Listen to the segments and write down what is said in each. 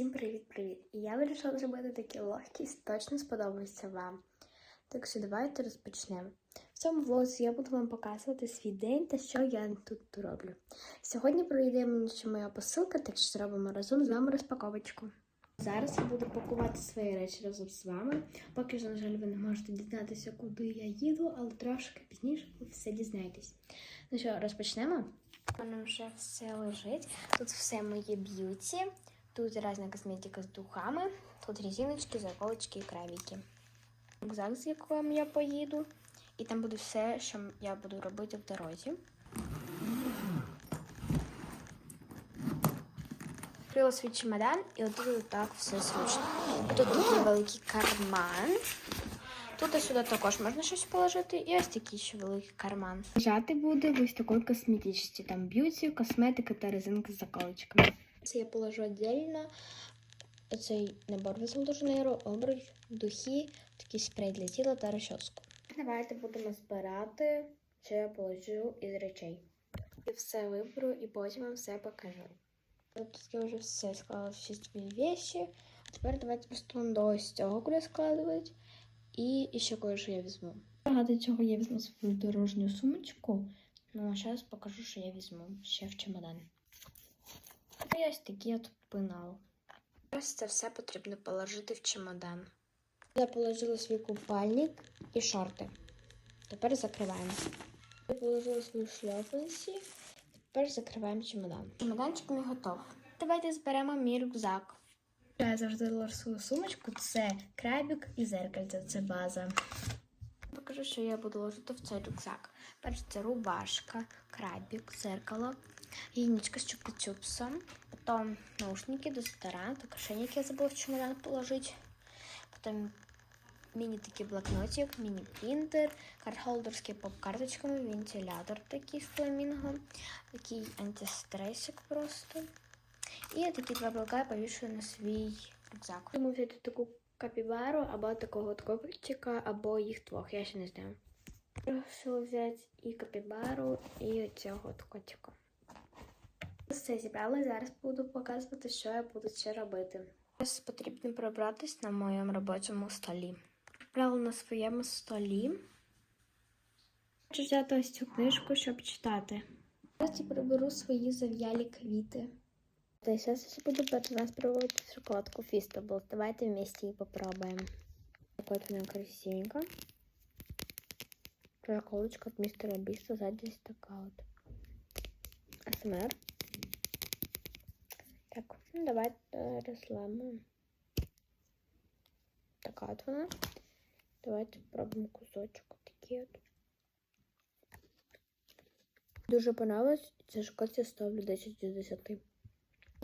Всім привіт-привіт! І я вирішила зробити такий легкість, точно сподобається вам. Так що давайте розпочнемо. В цьому влозі я буду вам показувати свій день та що я тут роблю. Сьогодні пройде мені ще моя посилка, так що зробимо разом з вами розпаковочку. Зараз я буду пакувати свої речі разом з вами. Поки що, на жаль, ви не можете дізнатися, куди я їду, але трошки пізніше ви все дізнаєтесь. Ну що, розпочнемо? У мене вже все лежить. Тут все моє б'юті. Тут різна косметика з духами. Тут резиночки, заколочки і крабики. Рюкзак, з яким я поїду. І там буде все, що я буду робити в дорозі. Відкрила свій чемодан і отут так все зручно. Тут такий великий карман. Тут і сюди також можна щось положити, і ось такий ще великий карман. Лежати буде ось такої косметичці. Там б'юті, косметика та резинка з заколочками. Це я положу віддільно. Оцей набор висолдожнеру, обруч, духи, такий спрей для тіла та розчоску. Давайте будемо збирати, що я положу із речей. І все виберу, і потім вам все покажу. Тут я вже все склала всі свої вещи. А тепер давайте приступимо до ось цього, куди складувати. І ще кое-що я візьму. Багато цього я візьму свою дорожню сумочку. Ну, а зараз покажу, що я візьму ще в чемодан. І ось такий от пенал. Ось це все потрібно положити в чемодан. Я положила свій купальник і шорти. Тепер закриваємо. Я положила свої шльопанці. Тепер закриваємо чемодан. Чемоданчик мій готов. Давайте зберемо мій рюкзак. Я завжди свою сумочку. Це крабик і зеркальце. Це база. Покажу, що я буду ложити в цей рюкзак. Перше це рубашка, крабик, зеркало, гігієнічка з чупа-чупсом, потім наушники, дезодорант, кишеньки я забула в чемодан положити, потім міні такий блокнотик, міні-принтер, карт-холдер з поп-карточками, вентилятор такий з фламінго, такий антистресик просто. І такі два блока я повішую на свій рюкзак. Думаю взяти таку капібару або такого от котика, або їх двох, я ще не знаю. Вирішила взяти і капібару, і цього от котика. Все зібрала, зараз буду показувати, що я буду ще робити. Зараз потрібно прибратись на моєму робочому столі. Прибрала на своєму столі. Хочу взяти ось цю книжку, щоб читати. Зараз я приберу свої зав'ялі квіти. То сейчас я буду перед нас пробовать шоколадку Feastables. Давайте вместе и попробуем. Такой вот она красивенько. Шоколадочка от мистера Биста. Сзади есть такая вот. АСМР. Ну э, разламываем. Такая вот. Давайте пробуем кусочек. Такие вот. Дуже понравилось. Це шоколадці ставлю 10 з 10.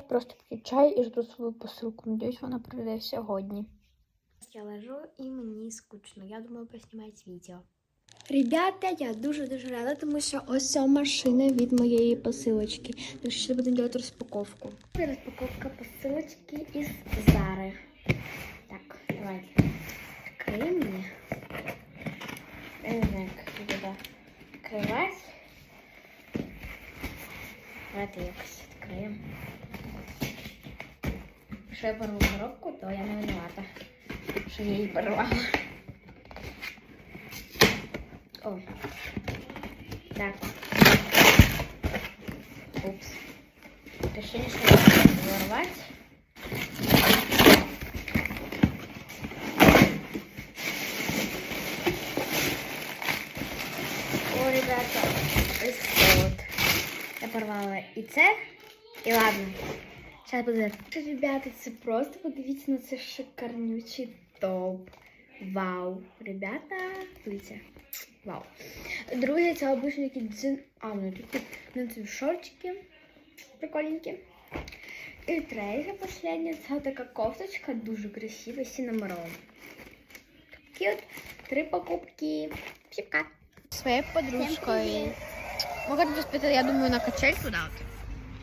Просто п'ю чай і жду свою посилку. Надіюсь, вона прийде сьогодні. Я лежу і мені скучно. Я думаю поснімати відео. Ребята, я дуже-дуже рада, тому що ось ця машина від моєї посилочки. Тому що будемо робити розпаковку. Це розпаковка посилочки із Зари. Так, давайте. Відкриємо її. Не знаю, як її відкривати. Давайте якось відкриємо. Якщо я порву коробку, то я не винувата, що я її порвала. О. Так. Упс. Решили, что буду рвать. О, ребята, ось от. Я порвала і це, і ладно. Зараз буде. Ребята, це просто подивіться на це шикарнючий топ. Вау. Ребята, дивіться. Вау. Друге, це обычно такі джин. А, ну такі ну, це шортики. Прикольненькі. І третя, последня, це така кофточка, дуже красива, з сінаморовим. Такі от три покупки. Піпка. Своєю подружкою. Могу тебе я думаю, на качельку дати.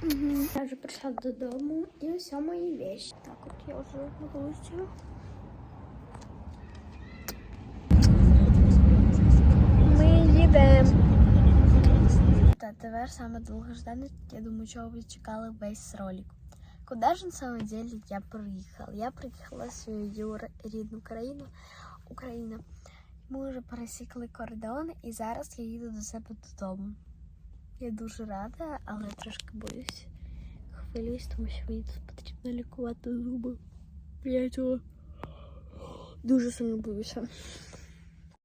Угу. Я вже прийшла додому і усе мої вещи. Так от я вже вилучила. Ми їдемо. Та тепер саме довгождане, я думаю, чого ви чекали весь ролик. Куда же на самом деле я приїхала? Я приїхала в свою рідну країну, Україна. Ми вже пересікли кордон і зараз я їду до себе додому. Я дуже рада, але трошки боюсь. Хвилююсь, тому що мені тут потрібно лікувати зуби. Я цього дуже сильно боюся.